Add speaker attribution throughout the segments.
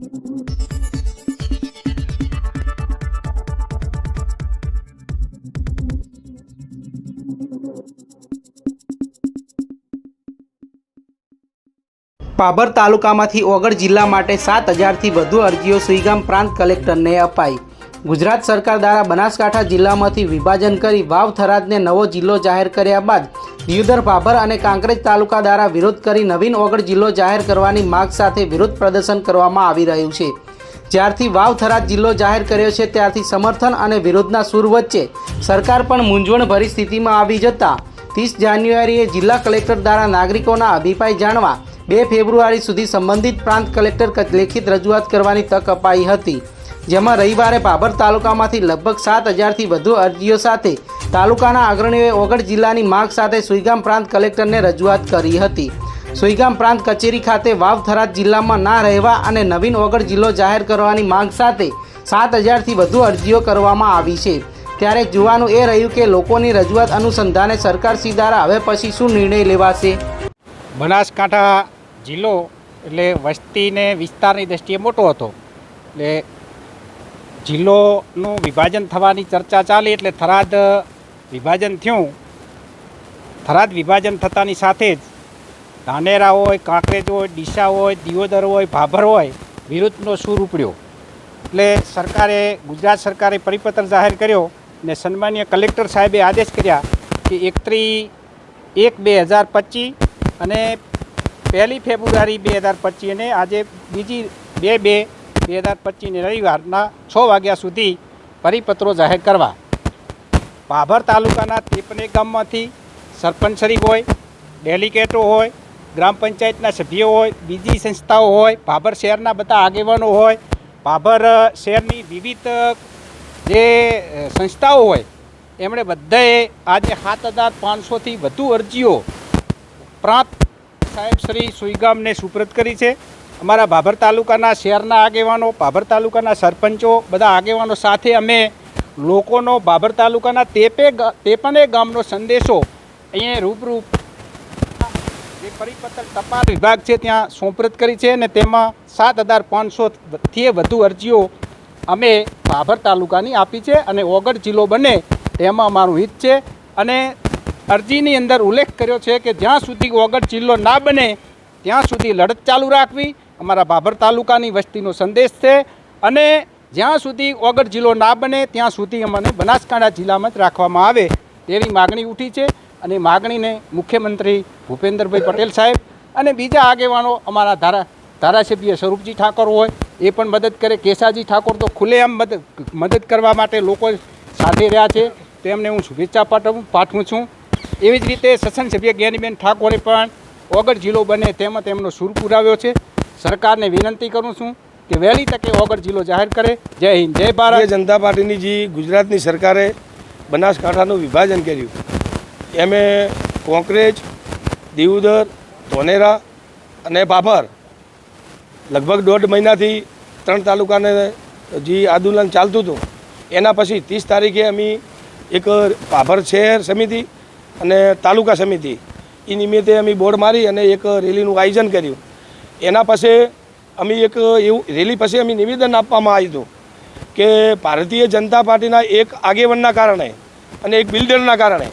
Speaker 1: પાભર તાલુકામાંથી ઓગળ જિલ્લા માટે સાત હજારથી વધુ અરજીઓ સુઈગામ પ્રાંત કલેક્ટરને અપાઈ. ગુજરાત સરકાર દ્વારા બનાસકાંઠા જિલ્લામાંથી વિભાજન કરી વાવ થરાદને નવો જિલ્લો જાહેર કર્યા બાદ દિયોદર ભાભર અને કાંકરેજ તાલુકા દ્વારા વિરોધ કરી નવીન ઓગળ જિલ્લો જાહેર કરવાની માગ સાથે વિરોધ પ્રદર્શન કરવામાં આવી રહ્યું છે. જ્યારથી વાવ થરાદ જિલ્લો જાહેર કર્યો છે, ત્યારથી સમર્થન અને વિરોધના સૂર વચ્ચે સરકાર પણ મૂંઝવણભરી સ્થિતિમાં આવી જતા ત્રીસ જાન્યુઆરીએ જિલ્લા કલેક્ટર દ્વારા નાગરિકોના અભિપ્રાય જાણવા બે ફેબ્રુઆરી સુધી સંબંધિત પ્રાંત કલેક્ટર લેખિત રજૂઆત કરવાની તક અપાઈ હતી. જેમાં રવિવારે બાબર તાલુકામાંથી લગભગ સાત હજારથી વધુ અરજીઓ સાથે તાલુકાના અગ્રણીઓએ ઓગળ જિલ્લાની માગ સાથે સુઈગામ પ્રાંત કલેક્ટરને રજૂઆત કરી હતી. સુઈગામ પ્રાંત કચેરી ખાતે વાવ થરાદ જિલ્લામાં ના રહેવા અને નવીન ઓગળ જિલ્લો જાહેર કરવાની માંગ સાથે સાત હજારથી વધુ અરજીઓ કરવામાં આવી છે. ત્યારે જોવાનું એ રહ્યું કે લોકોની રજૂઆત અનુસંધાને સરકારશ્રી દ્વારા હવે પછી શું નિર્ણય લેવાશે?
Speaker 2: બનાસકાંઠા જિલ્લો એટલે વસ્તીને વિસ્તારની દૃષ્ટિએ મોટો હતો. એટલે જિલ્લોનું વિભાજન થવાની ચર્ચા ચાલી એટલે થરાદ વિભાજન થયું. થરાદ વિભાજન થતાની સાથે જ ધાનેરા હોય, કાંકરેજ હોય, ડીસા હોય, દિયોદર હોય, ભાભર હોય, વિરુદ્ધનો સૂર ઉપડ્યો. એટલે સરકારે, ગુજરાત સરકારે પરિપત્ર જાહેર કર્યો ને સન્માનીય કલેક્ટર સાહેબે આદેશ કર્યા કે એકત્રી એક બે હજાર પચીસ અને પહેલી ફેબ્રુઆરી બે હજાર પચીસ અને આજે બીજી બે બે બે હજાર પચીસની રવિવારના છ વાગ્યા સુધી પરિપત્રો જાહેર કરવા. ભાભર તાલુકાના ત્રેપનેક ગામમાંથી સરપંચશ્રી હોય, ડેલિગેટો હોય, ગ્રામ પંચાયતના સભ્યો હોય, બીજી સંસ્થાઓ હોય ભાભર શહેરના બધા આગેવાનો હોય ભાભર શહેરની વિવિધ જે સંસ્થાઓ હોય, એમણે બધાએ આજે સાત હજાર પાંચસોથી વધુ અરજીઓ પ્રાંત સાહેબ શ્રી સુઈગામને સુપ્રત કરી છે. અમારા ભાભર તાલુકાના શહેરના આગેવાનો, ભાભર તાલુકાના સરપંચો, બધા આગેવાનો સાથે અમે લોકોનો ભાભર તાલુકાના તેપે તેપને ગામનો સંદેશો અહીંયા રૂબરૂ જે પરિપત્ર ટપાલ વિભાગ છે ત્યાં સોંપરત કરી છે અને તેમાં સાત હજાર પાંચસોથી વધુ અરજીઓ અમે ભાભર તાલુકાની આપી છે અને ઓગઢ જિલ્લો બને તેમાં અમારું હિત છે. અને અરજીની અંદર ઉલ્લેખ કર્યો છે કે જ્યાં સુધી ઓગઢ જિલ્લો ના બને, ત્યાં સુધી લડત ચાલુ રાખવી અમારા ભાભર તાલુકાની વસ્તીનો સંદેશ છે અને જ્યાં સુધી ઓગર જિલ્લો ના બને, ત્યાં સુધી અમને બનાસકાંઠા જિલ્લામાં જ રાખવામાં આવે તેવી માગણી ઉઠી છે અને માગણીને મુખ્યમંત્રી ભૂપેન્દ્રભાઈ પટેલ સાહેબ અને બીજા આગેવાનો અમારા ધારા, ધારાસભ્ય સ્વરૂપજી ઠાકોર હોય, એ પણ મદદ કરે. કેસાજી ઠાકોર તો ખુલ્લેઆમ મદદ મદદ કરવા માટે લોકો સાથે રહ્યા છે. તેમને હું શુભેચ્છા પાઠવું પાઠવું છું. એવી જ રીતે સસન સભ્ય જ્ઞાનીબેન ઠાકોરે પણ ઓગર જિલ્લો બને તેમાં તેમનો સૂર પુરાવ્યો છે. સરકારને વિનંતી કરું છું કે વહેલી તકે ઓગળ જિલ્લો જાહેર કરે. જય હિન્દ, જય ભારત.
Speaker 3: જનતા પાર્ટીની જે ગુજરાતની સરકારે બનાસકાંઠાનું વિભાજન કર્યું, એમે કોંકરેજ દીવદર ધોનેરા અને બાભર લગભગ દોઢ મહિનાથી ત્રણ તાલુકાને જે આંદોલન ચાલતું હતું, એના પછી ત્રીસ તારીખે અમે એક ભાભર શહેર સમિતિ અને તાલુકા સમિતિ, એ નિમિત્તે અમે બોર્ડ મારી અને એક રેલીનું આયોજન કર્યું. એના પાસે અમે એક એવું રેલી પછી અમે નિવેદન આપવામાં આવ્યું હતું કે ભારતીય જનતા પાર્ટીના એક આગેવાનના કારણે અને એક બિલ્ડરના કારણે,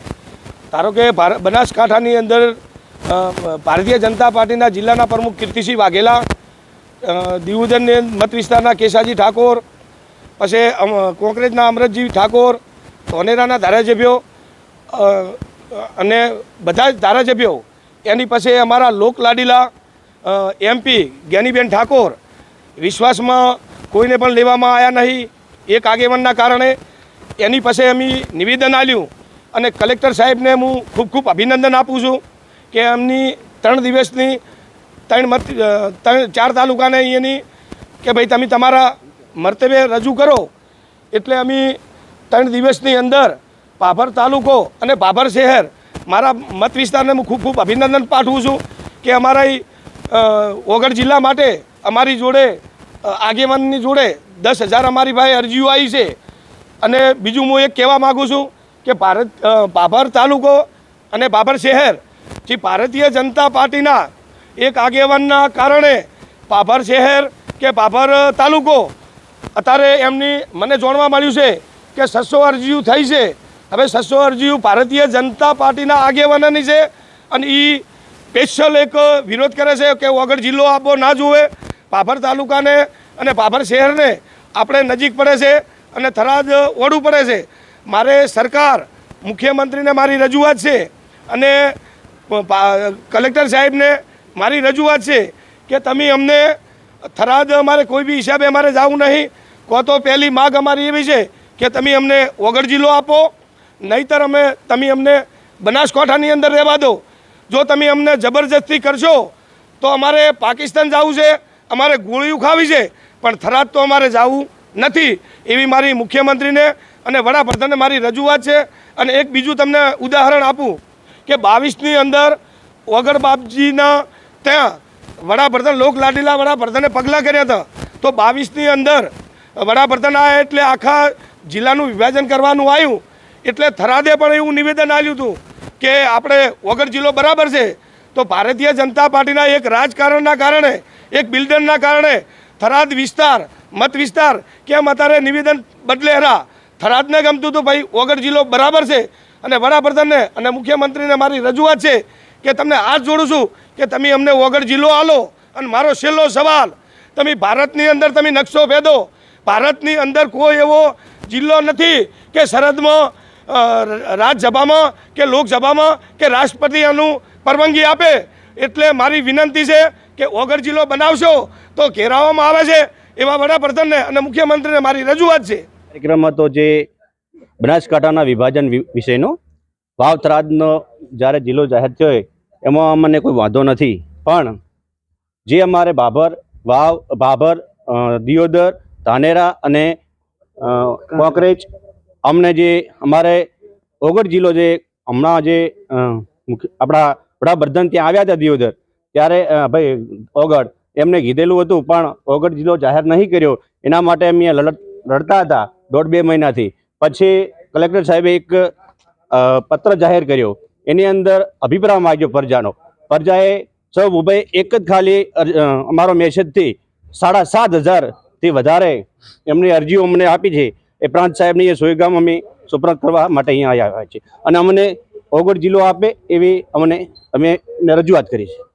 Speaker 3: ધારો કે બનાસકાંઠાની અંદર ભારતીય જનતા પાર્ટીના જિલ્લાના પ્રમુખ કીર્તિસિંહ વાઘેલા દિવુદનને મત વિસ્તારના કેશાજી ઠાકોર, પછી કોંગ્રેસના અમરતજી ઠાકોર, ધોનેરાના ધારાસભ્યો અને બધા જ ધારાસભ્યો, એની પાસે અમારા લોકલાડીલા એમપી જ્ઞાનીબેન ઠાકોર, વિશ્વાસમાં કોઈને પણ લેવામાં આવ્યા નહીં. એક આગેવાનના કારણે એની પાસે અમે નિવેદન આપ્યું અને કલેક્ટર સાહેબને હું ખૂબ ખૂબ અભિનંદન આપું છું કે એમની ત્રણ દિવસની ત્રણ મત ત્રણ, ચાર તાલુકાને એની કે ભાઈ તમે તમારા મર્તવ્ય રજૂ કરો. એટલે અમે ત્રણ દિવસની અંદર ભાભર તાલુકો અને ભાભર શહેર, મારા મત વિસ્તારને હું ખૂબ ખૂબ અભિનંદન પાઠવું છું કે અમારા ઓગળ જિલ્લા માટે અમારી જોડે આગેવાનની જોડે દસ હજાર અમારી પાસે અરજીઓ આવી છે. અને બીજું હું એક કહેવા માગું છું કે ભારત બાબર તાલુકો અને બાબર શહેર, જે ભારતીય જનતા પાર્ટીના એક આગેવાનના કારણે ભાભર શહેર કે ભાભર તાલુકો, અત્યારે એમની મને જાણવા મળ્યું છે કે છસો અરજીઓ થઈ છે. હવે છસો અરજીઓ ભારતીય જનતા પાર્ટીના આગેવાનની છે અને એ સ્પેશિયલ એક વિરોધ કરે છે કે વગર જિલ્લો આપવો ના જુએ. પાભર તાલુકાને અને પાભર શહેરને આપણે નજીક પડે છે અને થરાદ ઓળું પડે છે. મારે સરકાર, મુખ્યમંત્રીને મારી રજૂઆત છે અને કલેક્ટર સાહેબને મારી રજૂઆત છે કે તમે અમને થરાદ અમારે કોઈ બી હિસાબે અમારે જવું નહીં. કહો તો પહેલી માગ અમારી એવી છે કે તમે અમને વગર જિલ્લો આપો. નહીતર અમે, તમે અમને બનાસકાંઠાની અંદર રહેવા દો. જો તમે અમને જબરજસ્તી કરશો, તો અમારે પાકિસ્તાન જવું છે, અમારે ગોળીઓ ખાવી છે, પણ થરાદ તો અમારે જવું નથી. એવી મારી મુખ્યમંત્રીને અને વડાપ્રધાને મારી રજૂઆત છે. અને એક બીજું તમને ઉદાહરણ આપું કે બાવીસની અંદર વગર બાપજીના ત્યાં વડાપ્રધાન લોક લાડીલા વડાપ્રધાને પગલાં કર્યા હતા. તો બાવીસની અંદર વડાપ્રધાન આ એટલે આખા જિલ્લાનું વિભાજન કરવાનું આવ્યું. એટલે થરાદે પણ એવું નિવેદન આવ્યું હતું કે આપણે વગર જિલ્લો બરાબર છે, તો ભારતીય જનતા પાર્ટીના એક રાજકારણના કારણે, એક બિલ્ડરના કારણે થરાદ વિસ્તાર, મત વિસ્તાર કેમ અત્યારે નિવેદન બદલે હરા થરાદને ગમતું હતું ભાઈ વગર જિલ્લો બરાબર છે. અને વડાપ્રધાનને અને મુખ્યમંત્રીને મારી રજૂઆત છે કે તમને હાથ જોડું છું કે તમે અમને વગર જિલ્લો આલો. અને મારો છેલ્લો સવાલ, તમે ભારતની અંદર તમે નકશો ભેદો. ભારતની અંદર કોઈ એવો જિલ્લો નથી કે સરહદમાં રાજ્યસભામાં કે લોકસભામાં કે રાષ્ટ્રપતિ આનું પરવાનગી આપે? એટલે મારી વિનંતી છે કે ઓગર જિલ્લો બનાવશો તો ઘેરાવવામાં આવે છે એવા વડાપ્રધાનને અને મુખ્યમંત્રીને મારી રજૂઆત છે.
Speaker 4: કાર્યક્રમ હતો જે બનાસકાંઠાના વિભાજન વિષયનો વાવ થરાદનો જ્યારે જિલ્લો જાહેર થયો એમાં અમને કોઈ વાંધો નથી. પણ જે અમારે બાબર, વાવ, બાબર દિયોદર, ધાનેરા અને કોંકરેજ અમને જે અમારે ઓગઢ જિલ્લો જે હમણાં જે આપણા વડાપ્રધાન ત્યાં આવ્યા હતા દિયોદર, ત્યારે ભાઈ ઓગઢ એમને કીધેલું હતું, પણ ઓગઢ જિલ્લો જાહેર નહીં કર્યો. એના માટે અમે લડત, લડતા હતા દોઢ બે મહિનાથી. પછી કલેક્ટર સાહેબે એક પત્ર જાહેર કર્યો. એની અંદર અભિપ્રાય માગ્યો પ્રજાનો. પ્રજાએ સૌ ઉભય એક જ ખાલી અમારો મેસેજથી સાડા સાત હજારથી વધારે એમની અરજીઓ અમને આપી છે. એ પ્રાંત સાહેબની એ સોયગામ અમે સુપ્રત કરવા માટે અહીંયા આવ્યા છે અને અમને ઓગળ જિલ્લો આપે એવી અમને અમે રજૂઆત કરી છે.